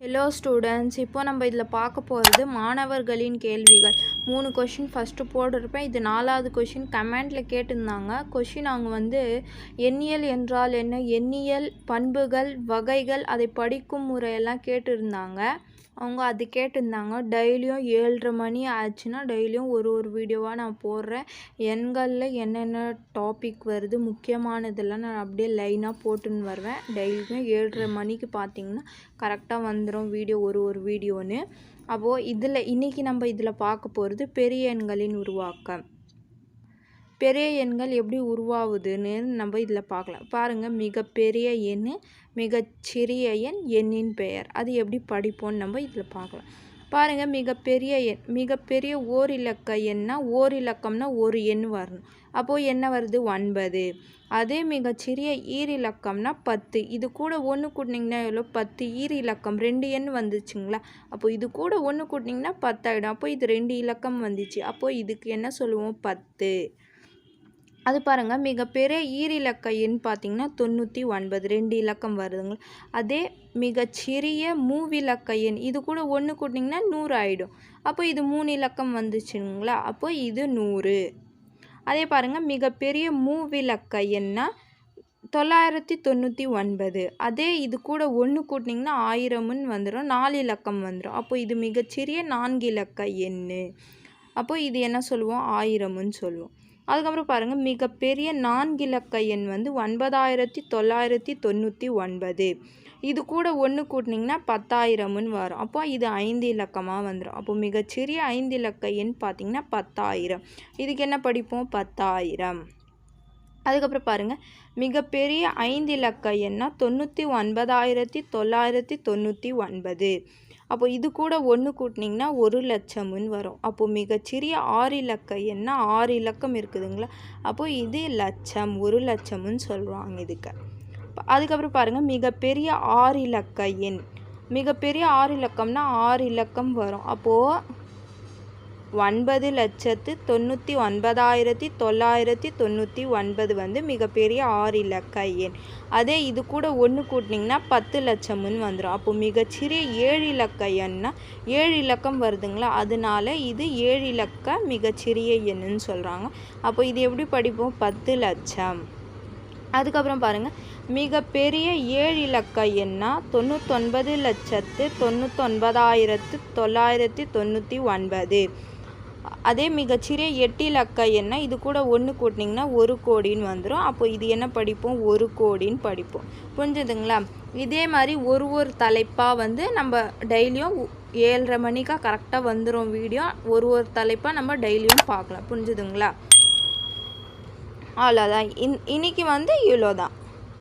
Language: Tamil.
ஹலோ ஸ்டூடெண்ட்ஸ் இப்போ நம்ம இதில் பார்க்க போகிறது மாணவர்களின் கேள்விகள். மூணு கொஷின் ஃபஸ்ட்டு போட்டிருப்பேன். இது நாலாவது கொஷின் கமெண்டில் கேட்டிருந்தாங்க. கொஷின் அவங்க வந்து எண்ணியல் என்றால் என்ன? எண்ணியல் பண்புகள் வகைகள் அதை படிக்கும் முறையெல்லாம் கேட்டிருந்தாங்க. அவங்க அது கேட்டிருந்தாங்க. டெய்லியும் ஏழரை மணி ஆச்சுன்னா டெய்லியும் ஒரு ஒரு வீடியோவாக நான் போடுறேன். எண்களில் என்னென்ன டாபிக் வருது முக்கியமானதெல்லாம் நான் அப்படியே லைனாக போட்டுன்னு வருவேன். டெய்லியும் ஏழரை மணிக்கு பார்த்தீங்கன்னா கரெக்டாக வந்துடும் வீடியோ ஒரு ஒரு வீடியோன்னு அப்போது இதில் இன்றைக்கி நம்ம இதில் பார்க்க போகிறது பெரிய எண்களின் உருவாக்கம். பெரிய எண்கள் எப்படி உருவாகுதுன்னு நம்ம இதில் பார்க்கலாம். பாருங்கள் மிகப்பெரிய எண் மிகச்சிறிய எண் எண்ணின் பெயர். அது எப்படி படிப்போம்னு நம்ம இதில் பார்க்கலாம். பாருங்கள் மிகப்பெரிய எண் மிகப்பெரிய ஓரிலக்க இலக்க எண்ணா ஒரு எண் வரணும். அப்போது என்ன வருது? ஒன்பது. அதே மிகச்சிறிய ஈரிலக்கம்னா பத்து. இது கூட ஒன்று கூட்டினீங்கன்னா எவ்வளோ? பத்து. ஈரிலக்கம் ரெண்டு எண் வந்துச்சுங்களா? அப்போது இது கூட ஒன்று கூட்டினீங்கன்னா பத்தாயிடும். அப்போ இது ரெண்டு இலக்கம் வந்துச்சு. அப்போது இதுக்கு என்ன சொல்லுவோம்? பத்து. அது பாருங்கள் மிகப்பெரிய ஈரிலக்க எண் பார்த்திங்கன்னா தொண்ணூற்றி ஒன்பது ரெண்டு இலக்கம் வருதுங்க. அதே மிகச்சிறிய மூவிலக்க எண் இது கூட ஒன்று கூட்டிங்கன்னா நூறு ஆகிடும் அப்போ இது மூணு இலக்கம் வந்துச்சுங்களா? அப்போ இது நூறு. அதே பாருங்கள் மிகப்பெரிய மூவிலக்க எண்ணா தொள்ளாயிரத்தி தொண்ணூற்றி ஒன்பது. அதே இது கூட ஒன்று கூட்டிங்கன்னா ஆயிரம்னு வந்துடும் நாலு இலக்கம் வந்துடும் அப்போ இது மிகச்சிறிய நான்கு இலக்க எண் அப்போ இது என்ன சொல்லுவோம்? ஆயிரம்னு சொல்லுவோம். அதுக்கப்புறம் பாருங்கள் மிகப்பெரிய நான்கிலக்க எண் வந்து ஒன்பதாயிரத்தி தொள்ளாயிரத்தி தொண்ணூற்றி ஒன்பது. இது கூட ஒன்று கூட்டினீங்கன்னா பத்தாயிரம்னு வரும். அப்போ இது ஐந்து இலக்கமாக வந்துடும் அப்போ மிகச்சிறிய ஐந்து இலக்க எண் பார்த்திங்கன்னா பத்தாயிரம். இதுக்கு என்ன படிப்போம்? பத்தாயிரம். அதுக்கப்புறம் பாருங்கள் மிகப்பெரிய ஐந்து இலக்க எண்ணால் தொண்ணூற்றி ஒன்பதாயிரத்தி தொள்ளாயிரத்தி தொண்ணூற்றி ஒன்பது. அப்போ இது கூட ஒன்று கூட்டினீங்கன்னா ஒரு லட்சம்னு வரும். அப்போது மிகச்சிறிய ஆறு இலக்க என்ன? ஆறு இலக்கம் இருக்குதுங்களா? அப்போது இது லட்சம் ஒரு லட்சம்னு சொல்கிறாங்க இதுக்கு. அதுக்கப்புறம் பாருங்கள் மிகப்பெரிய ஆறு இலக்க எண். மிகப்பெரிய ஆறு இலக்கம்னா ஆறு இலக்கம் வரும். அப்போது ஒன்பது லட்சத்து தொண்ணூற்றி ஒன்பதாயிரத்தி தொள்ளாயிரத்தி தொண்ணூற்றி ஒன்பது வந்து மிகப்பெரிய ஆறு இலக்க எண். அதே இது கூட ஒன்று கூட்டினீங்கன்னா பத்து லட்சம்னு வந்துடும் அப்போ மிகச்சிறிய ஏழு இலக்க எண்ணா ஏழு இலக்கம் வருதுங்களா? அதனால இது ஏழு இலக்க மிகச்சிறிய எண்ணுன்னு சொல்கிறாங்க அப்போ இது எப்படி படிப்போம்? பத்து லட்சம். அதுக்கப்புறம் பாருங்கள் மிகப்பெரிய ஏழு இலக்க எண்ணா தொண்ணூத்தொன்பது லட்சத்து தொண்ணூத்தொன்பதாயிரத்து தொள்ளாயிரத்தி தொண்ணூற்றி ஒன்பது. அதே மிகச்சிறிய எட்டு இலக்க என்ன? இது கூட ஒன்று கூட்டினீங்கன்னா ஒரு கோடின்னு வந்துடும் அப்போ இது என்ன படிப்போம்? ஒரு கோடின்னு படிப்போம். புரிஞ்சுதுங்களா? இதே மாதிரி ஒரு ஒரு தலைப்பாக வந்து நம்ம டெய்லியும் ஏழரை மணிக்காக கரெக்டாக வந்துடும் வீடியோ. ஒரு ஒரு தலைப்பாக நம்ம டெய்லியும் பார்க்கலாம். புரிஞ்சுதுங்களா? அவ்வளோதான். இன் இன்னைக்கு வந்து இவ்வளோ தான்